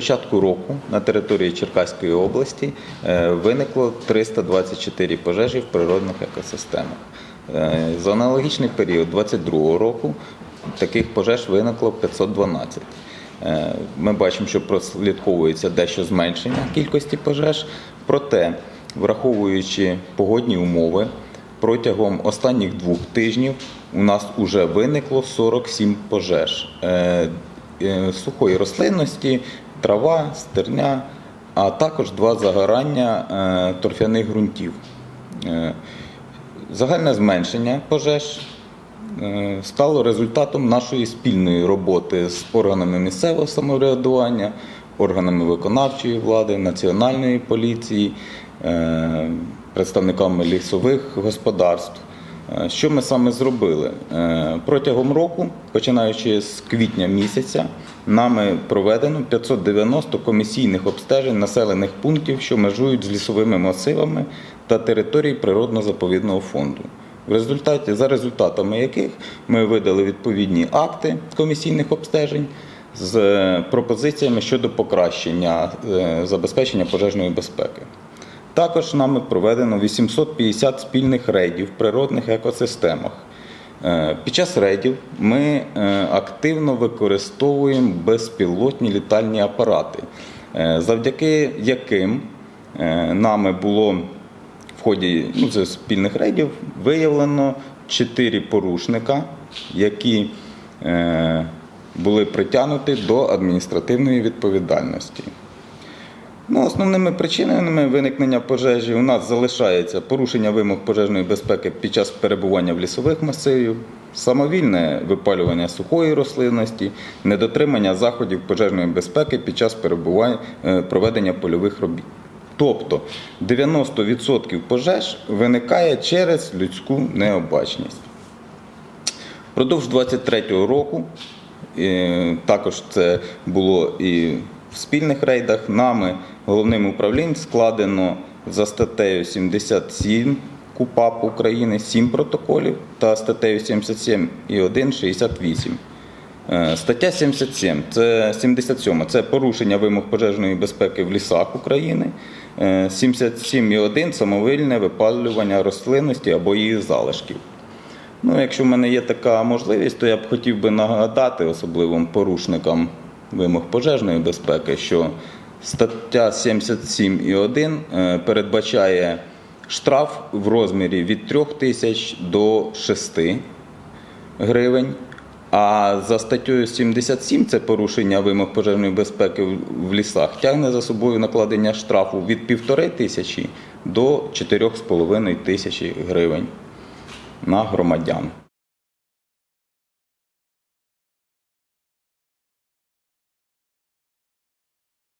початку року на території Черкаської області е, виникло 324 пожежі в природних екосистемах. Е, За аналогічний період 2022 року таких пожеж виникло 512. Е, Ми бачимо, що прослідковується дещо зменшення кількості пожеж, проте, враховуючи погодні умови, протягом останніх двох тижнів у нас вже виникло 47 пожеж сухої рослинності, трава, стерня, а також два загорання е, торфяних ґрунтів. Е, Загальне зменшення пожеж е, стало результатом нашої спільної роботи з органами місцевого самоврядування, органами виконавчої влади, національної поліції, представниками лісових господарств. Е, Що ми саме зробили? Е, Протягом року, починаючи з квітня місяця, нами проведено 590 комісійних обстежень населених пунктів, що межують з лісовими масивами та територій природно-заповідного фонду. В результаті, за результатами яких ми видали відповідні акти комісійних обстежень з е, пропозиціями щодо покращення забезпечення пожежної безпеки. Також нами проведено 850 спільних рейдів в природних екосистемах. Е, Під час рейдів ми е, активно використовуємо безпілотні літальні апарати, е, завдяки яким нами було в ході ну, спільних рейдів виявлено 4 порушника, які були притягнуті до адміністративної відповідальності. Ну, основними причинами виникнення пожежі у нас залишається порушення вимог пожежної безпеки під час перебування в лісових масивів, самовільне випалювання сухої рослинності, недотримання заходів пожежної безпеки під час е, проведення польових робіт. Тобто 90% пожеж виникає через людську необачність. Впродовж 23-го року, е, також це було і в спільних рейдах, нами головним управлінням складено за статтею 77 КУПАП України 7 протоколів та статтею 77 і 1 68. Е, Стаття 77, це 77, це порушення вимог пожежної безпеки в лісах України. Е, 77.1 самовильне випалювання рослинності або її залишків. Ну, якщо в мене є така можливість, то я б хотів би нагадати особливим порушникам вимог пожежної безпеки, що стаття 77.1 е, передбачає штраф в розмірі від 3 тисяч до 6 гривень. А за статтею 77 це порушення вимог пожежної безпеки в лісах тягне за собою накладення штрафу від 1,5 тисячі до 4,5 тисячі гривень на громадян.